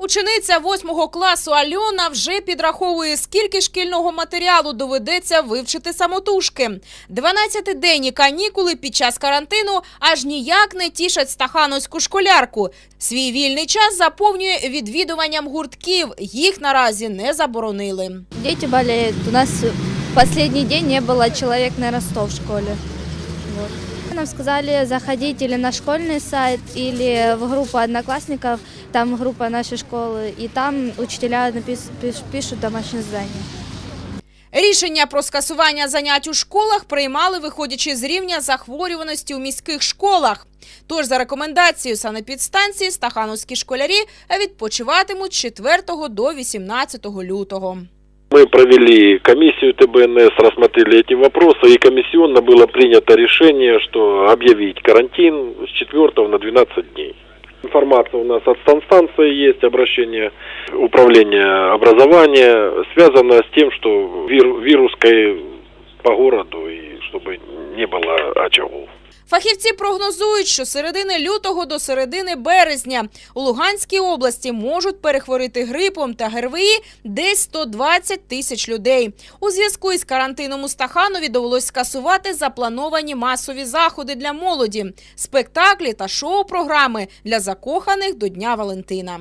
Учениця восьмого класу Альона вже підраховує, скільки шкільного матеріалу доведеться вивчити самотужки. 12-денні канікули під час карантину аж ніяк не тішать стахановську школярку. Свій вільний час заповнює відвідуванням гуртків. Їх наразі не заборонили. Дети болеют. У нас последний день не было человек, наверное, 100 в школе. Вот. Нам сказали заходить или на школьный сайт, или в группу одноклассников, там группа нашей школы, и там учителя напис- пиш- пишут домашнее задание. Рішення про скасування занять у школах приймали, виходячи з рівня захворюваності у міських школах. Тож, за рекомендацією санепідстанції, стахановські школярі відпочиватимуть з 4 до 18 лютого. Мы провели комиссию ТБНС, рассмотрели эти вопросы, и комиссионно было принято решение, что объявить карантин с 4 на 12 дней. Информация у нас от станции есть, обращение управления образования, связано с тем, что вир- вируской по городу, и чтобы не было очагов. Фахівці прогнозують, що середини лютого до середини березня у Луганській області можуть перехворіти грипом та ГРВІ десь 120 тисяч людей. У зв'язку із карантином у Стаханові довелось скасувати заплановані масові заходи для молоді, спектаклі та шоу-програми для закоханих до Дня Валентина.